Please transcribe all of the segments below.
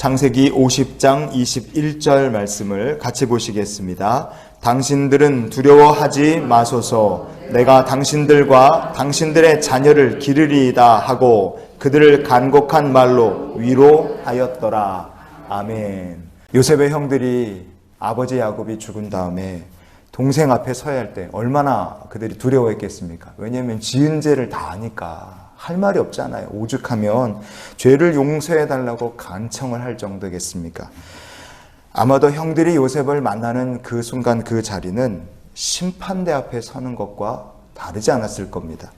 창세기 50장 21절 말씀을 같이 보시겠습니다. 당신들은 두려워하지 마소서 내가 당신들과 당신들의 자녀를 기르리이다 하고 그들을 간곡한 말로 위로하였더라. 아멘. 요셉의 형들이 아버지 야곱이 죽은 다음에 동생 앞에 서야 할 때 얼마나 그들이 두려워했겠습니까? 왜냐하면 지은 죄를 다 아니까 할 말이 없잖아요. 오죽하면 죄를 용서해 달라고 간청을 할 정도겠습니까? 아마도 형들이 요셉을 만나는 그 순간 그 자리는 심판대 앞에 서는 것과 다르지 않았을 겁니다.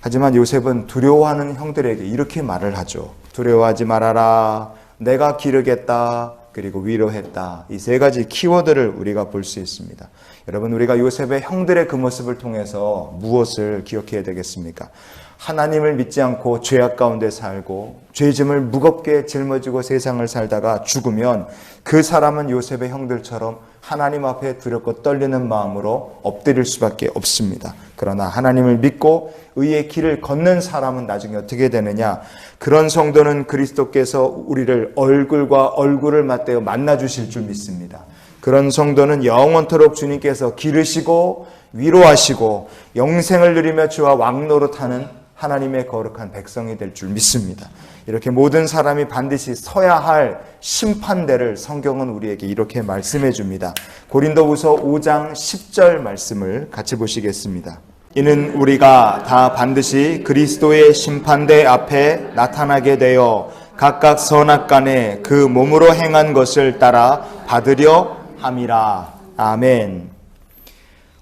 하지만 요셉은 두려워하는 형들에게 이렇게 말을 하죠. 두려워하지 말아라. 내가 기르겠다. 그리고 위로했다. 이 세 가지 키워드를 우리가 볼 수 있습니다. 여러분, 우리가 요셉의 형들의 그 모습을 통해서 무엇을 기억해야 되겠습니까? 하나님을 믿지 않고 죄악 가운데 살고 죄짐을 무겁게 짊어지고 세상을 살다가 죽으면 그 사람은 요셉의 형들처럼 하나님 앞에 두렵고 떨리는 마음으로 엎드릴 수밖에 없습니다. 그러나 하나님을 믿고 의의 길을 걷는 사람은 나중에 어떻게 되느냐? 그런 성도는 그리스도께서 우리를 얼굴과 얼굴을 맞대어 만나 주실 줄 믿습니다. 그런 성도는 영원토록 주님께서 기르시고 위로하시고 영생을 누리며 주와 왕노릇하는 하나님의 거룩한 백성이 될 줄 믿습니다. 이렇게 모든 사람이 반드시 서야 할 심판대를 성경은 우리에게 이렇게 말씀해 줍니다. 고린도후서 5장 10절 말씀을 같이 보시겠습니다. 이는 우리가 다 반드시 그리스도의 심판대 앞에 나타나게 되어 각각 선악 간에 그 몸으로 행한 것을 따라 받으려 함이라. 아멘.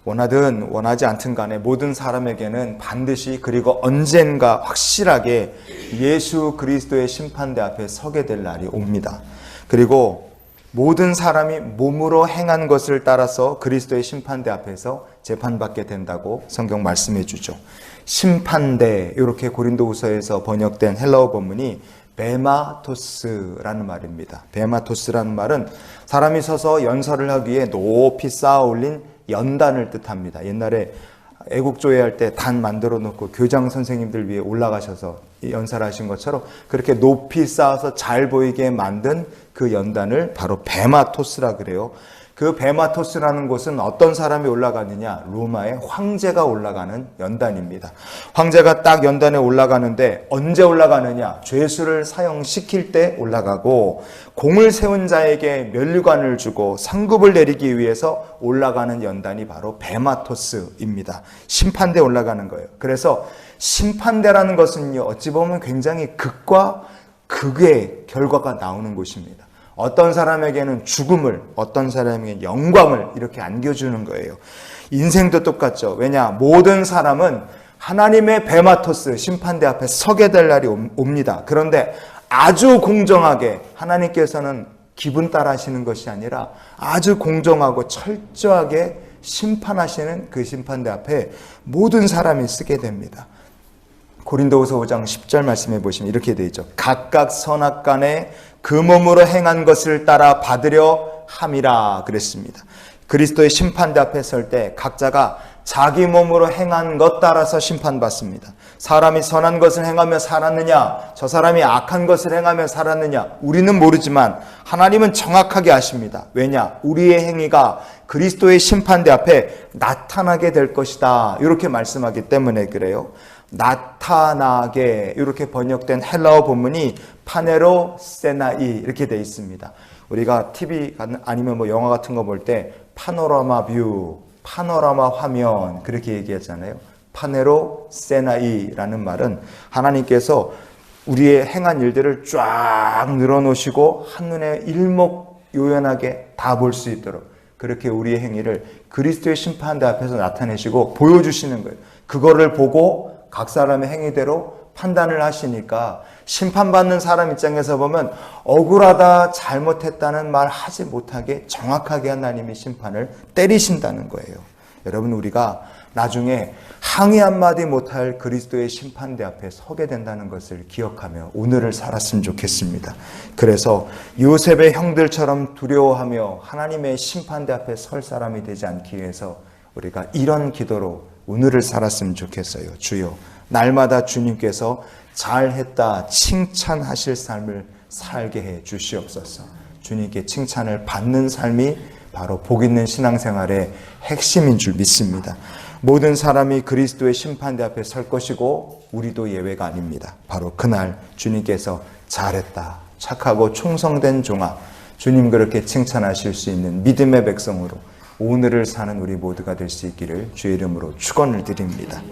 원하든 원하지 않든 간에 모든 사람에게는 반드시 그리고 언젠가 확실하게 예수 그리스도의 심판대 앞에 서게 될 날이 옵니다. 그리고 모든 사람이 몸으로 행한 것을 따라서 그리스도의 심판대 앞에서 재판받게 된다고 성경 말씀해 주죠. 심판대 이렇게 고린도후서에서 번역된 헬라어 본문이 베마토스라는 말입니다. 베마토스라는 말은 사람이 서서 연설을 하기 위해 높이 쌓아 올린 연단을 뜻합니다. 옛날에 애국조회 할 때 단 만들어 놓고 교장 선생님들 위에 올라가셔서 연설하신 것처럼 그렇게 높이 쌓아서 잘 보이게 만든 그 연단을 바로 베마토스라 그래요. 그 베마토스라는 곳은 어떤 사람이 올라가느냐? 로마의 황제가 올라가는 연단입니다. 황제가 딱 연단에 올라가는데 언제 올라가느냐? 죄수를 사형시킬 때 올라가고 공을 세운 자에게 면류관을 주고 상급을 내리기 위해서 올라가는 연단이 바로 베마토스입니다. 심판대 올라가는 거예요. 그래서 심판대라는 것은요, 어찌 보면 굉장히 극과 극의 결과가 나오는 곳입니다. 어떤 사람에게는 죽음을, 어떤 사람에게는 영광을 이렇게 안겨주는 거예요. 인생도 똑같죠. 왜냐? 모든 사람은 하나님의 베마토스 심판대 앞에 서게 될 날이 옵니다. 그런데 아주 공정하게 하나님께서는 기분 따라 하시는 것이 아니라 아주 공정하고 철저하게 심판하시는 그 심판대 앞에 모든 사람이 쓰게 됩니다. 고린도후서 5장 10절 말씀해 보시면 이렇게 되어 있죠. 각각 선악간에 그 몸으로 행한 것을 따라 받으려 함이라 그랬습니다. 그리스도의 심판대 앞에 설 때 각자가 자기 몸으로 행한 것 따라서 심판받습니다. 사람이 선한 것을 행하며 살았느냐, 저 사람이 악한 것을 행하며 살았느냐, 우리는 모르지만 하나님은 정확하게 아십니다. 왜냐? 우리의 행위가 그리스도의 심판대 앞에 나타나게 될 것이다. 이렇게 말씀하기 때문에 그래요. 나타나게 이렇게 번역된 헬라어 본문이 파네로 세나이 이렇게 돼 있습니다. 우리가 TV 아니면 뭐 영화 같은 거 볼 때 파노라마 뷰, 파노라마 화면 그렇게 얘기하잖아요. 파네로 세나이라는 말은 하나님께서 우리의 행한 일들을 쫙 늘어놓으시고 한눈에 일목요연하게 다 볼 수 있도록 그렇게 우리의 행위를 그리스도의 심판대 앞에서 나타내시고 보여주시는 거예요. 그거를 보고 각 사람의 행위대로 판단을 하시니까 심판받는 사람 입장에서 보면 억울하다, 잘못했다는 말 하지 못하게 정확하게 하나님이 심판을 때리신다는 거예요. 여러분, 우리가 나중에 항의 한마디 못할 그리스도의 심판대 앞에 서게 된다는 것을 기억하며 오늘을 살았으면 좋겠습니다. 그래서 요셉의 형들처럼 두려워하며 하나님의 심판대 앞에 설 사람이 되지 않기 위해서 우리가 이런 기도로 오늘을 살았으면 좋겠어요. 주여, 날마다 주님께서 잘했다 칭찬하실 삶을 살게 해 주시옵소서. 주님께 칭찬을 받는 삶이 바로 복 있는 신앙생활의 핵심인 줄 믿습니다. 모든 사람이 그리스도의 심판대 앞에 설 것이고 우리도 예외가 아닙니다. 바로 그날 주님께서 잘했다. 착하고 충성된 종아. 주님 그렇게 칭찬하실 수 있는 믿음의 백성으로 오늘을 사는 우리 모두가 될 수 있기를 주의 이름으로 축원을 드립니다.